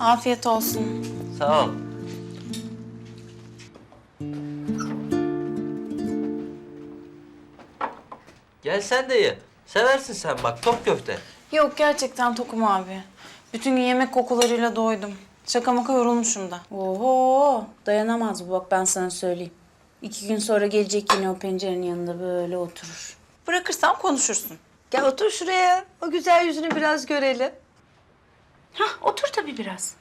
Afiyet olsun. Sağ ol. Gel sen de ye. Seversin sen bak top köfte. Yok gerçekten tokum abi. Bütün gün yemek kokularıyla doydum. Şaka maka yorulmuşum da. Oho dayanamaz bu bak ben sana söyleyeyim. İki gün sonra gelecek yine o pencerenin yanında böyle oturur. Bırakırsam konuşursun. Gel otur şuraya. O güzel yüzünü biraz görelim. Tabii biraz.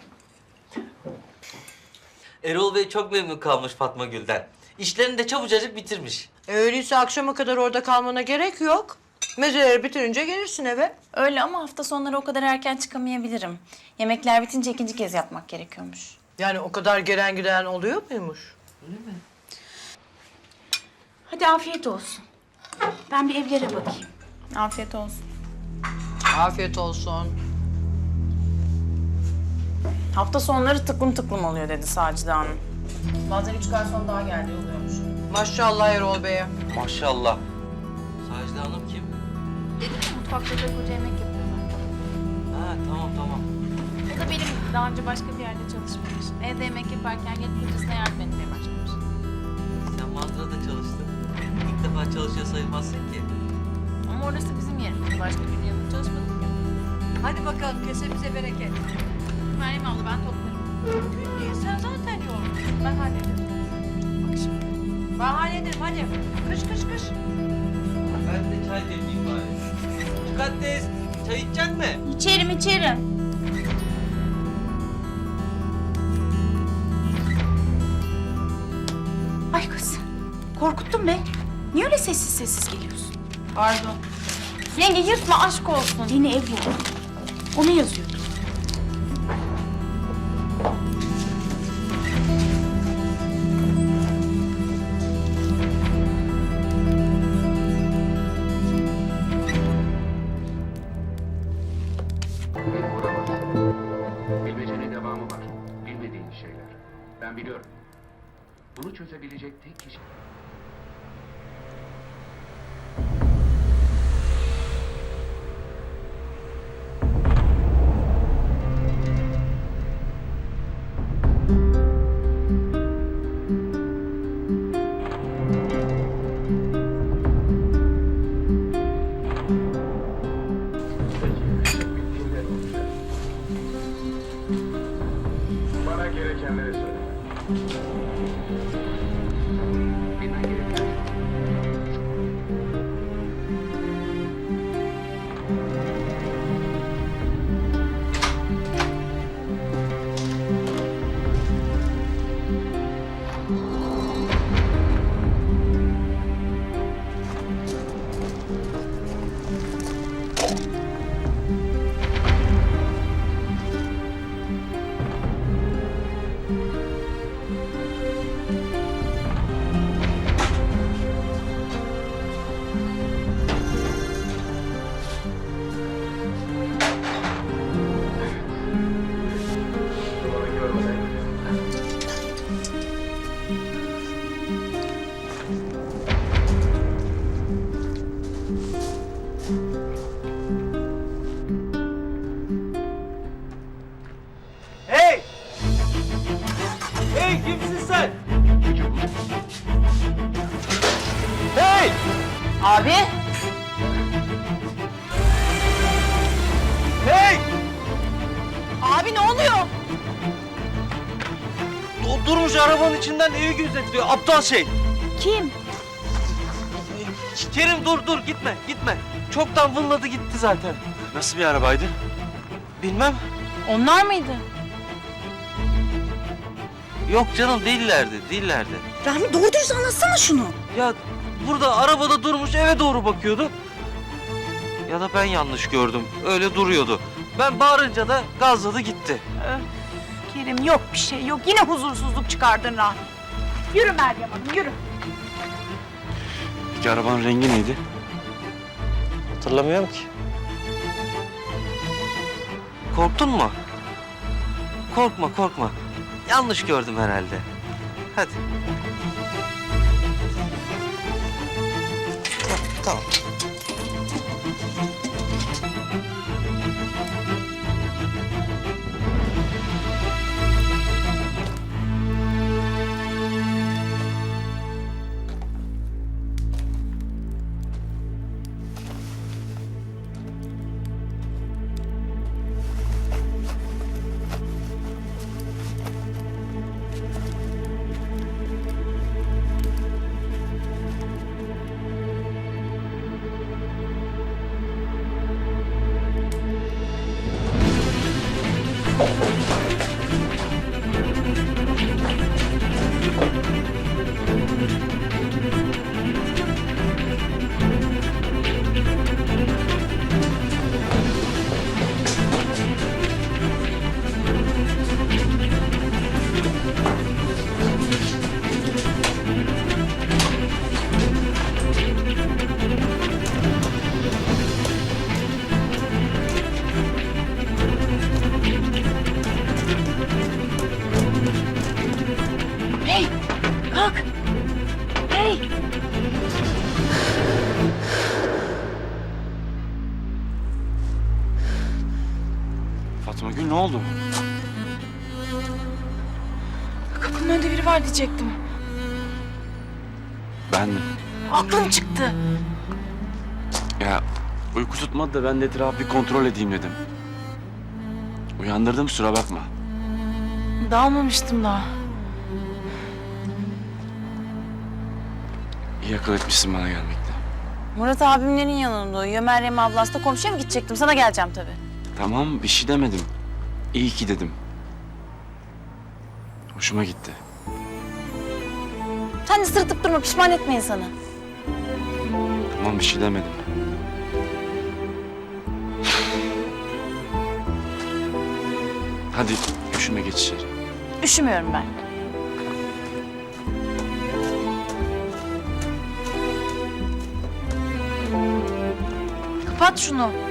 Erol Bey çok memnun kalmış Fatma Gül'den. İşlerini de çabucacık bitirmiş. E, öyleyse akşama kadar orada kalmana gerek yok. Mezeleri bitirince gelirsin eve. Öyle ama hafta sonları o kadar erken çıkamayabilirim. Yemekler bitince ikinci kez yatmak gerekiyormuş. Yani o kadar gelen giden oluyor muymuş? Hadi afiyet olsun. Ben bir evlere bakayım. Afiyet olsun. Afiyet olsun. Hafta sonları tıklım tıklım oluyor dedi Sacide Hanım. Bazen üç garson daha geldi oluyormuş. Maşallah Erol Bey'e. Maşallah. Sacide Hanım kim? Mutfakta da koca yemek yapıyorlar. Ha tamam tamam. O da benim daha önce başka bir yerde çalışmış. Evde yemek yaparken gelip kocasına yardım etmeye başlamış. Sen mağazada çalıştın. İlk defa çalışıyor sayılmazsın ki. Ama orası bizim yerimiz. Başka bir yanında çalışmadık ya. Hadi bakalım kesemize bereket. Meryem abla ben toplarım. Değil, sen zaten yoğurdun. Ben hallederim. Bak şimdi. Ben hallederim hadi. Kış kış kış. Ben de çay demleyeyim bari. Mukaddes çay içecek mi? İçerim içerim. Ay kız korkuttun be. Niye öyle sessiz sessiz geliyorsun? Pardon. Yenge yırtma aşk olsun. Yeni ev buldum. Onu yazıyordum. Bilmecenin devamı var. Bilmediğin şeyler. Ben biliyorum. Bunu çözebilecek tek kişi... Bana gerekenleri Abi. Hey! Abi ne oluyor? O durmuş arabanın içinden evi gözetliyor aptal şey. Kim? Kerim dur dur gitme gitme. Çoktan vınladı gitti zaten. Nasıl bir arabaydı? Bilmem. Onlar mıydı? Yok canım değillerdi değillerdi. Rahmi doğru dürüst anlatsana şunu. Ya burada arabada durmuş eve doğru bakıyordu. Ya da ben yanlış gördüm. Öyle duruyordu. Ben bağırınca da gazladı gitti. Kerim yok bir şey yok. Yine huzursuzluk çıkardın Rahmi. Yürü Meryem Hanım yürü. Peki arabanın rengi neydi? Hatırlamıyorum ki. Korktun mu? Korkma korkma. Yanlış gördüm herhalde. Hadi. Tamam. Fatma Gül ne oldu? Kapının önünde biri var diyecektim. Bendim. Aklım çıktı. Ya uyku tutmadı da ben de etrafı bir kontrol edeyim dedim. Uyandırdım kusura bakma. Dalmamıştım daha. İyi akıl etmişsin bana gelmekte. Murat abimlerin yanında uyuyor. Meryem ablası da komşuya mı gidecektim? Sana geleceğim tabii. Tamam bir şey demedim. İyi ki dedim. Hoşuma gitti. Sen de sırıtıp durma pişman etme insanı. Tamam bir şey demedim. Hadi üşüme geç içeri. Üşümüyorum ben. Kapat şunu.